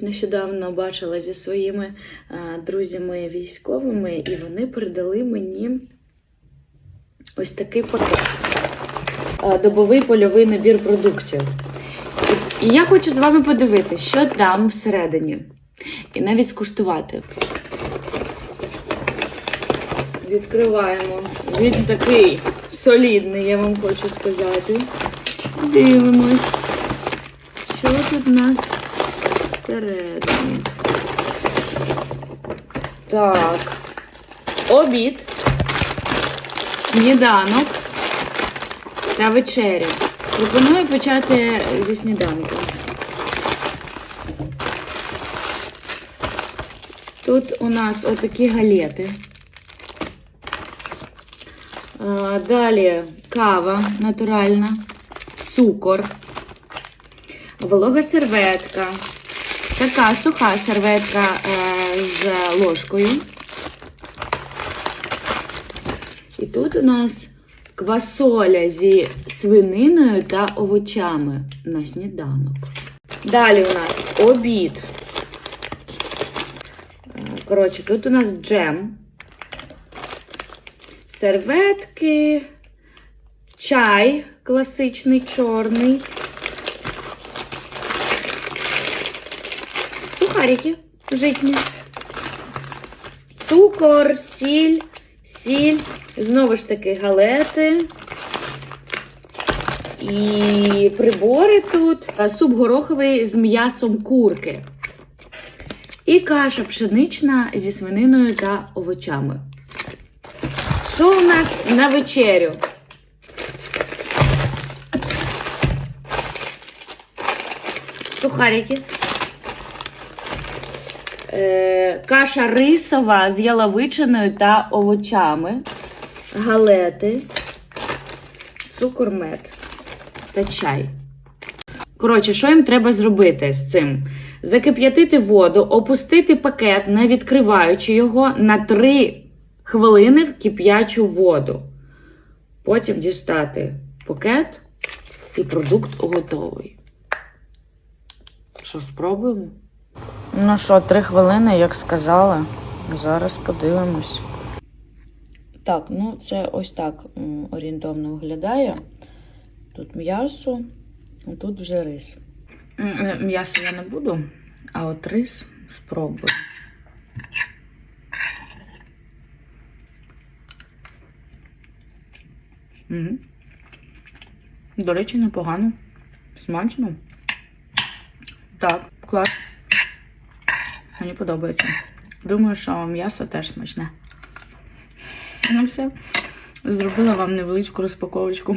тут нещодавно бачила зі своїми друзями військовими, і вони передали мені ось такий пакет. Добовий польовий набір продуктів. І я хочу з вами подивитися, що там всередині. І навіть скуштувати. Відкриваємо. Він такий солідний, я вам хочу сказати. Дивимось. Що тут у нас всередині? Так. Обід, сніданок та вечеря. Пропоную почати зі сніданку. Тут у нас отакі галети. Далі кава натуральна, цукор, волога серветка, така суха серветка е, з ложкою. І тут у нас квасоля зі свининою та овочами на сніданок. Далі у нас обід. Е, Коротше, тут у нас джем серветки, чай класичний чорний, сухарики житні, цукор, сіль, сіль, знову ж таки галети. І прибори тут. Суп гороховий з м'ясом курки. І каша пшенична зі свининою та овочами. Що у нас на вечерю? Сухарики. Е, каша рисова з яловичиною та овочами. Галети, цукор мед та чай. Коротше, що їм треба зробити з цим? Закип'ятити воду, опустити пакет, не відкриваючи його на 3 хвилини в кип'ячу воду. Потім дістати пакет і продукт готовий. Що, спробуємо? Ну що, три хвилини, як сказали. Зараз подивимось. Так, ну це ось так орієнтовно виглядає. Тут м'ясо, а тут вже рис. Е, М'ясо я не буду, а от рис спробую. Угу. До речі, непогано. Смачно. Так, клас. Мені подобається. Думаю, що м'ясо теж смачне. Ну все. Зробила вам невеличку розпаковочку.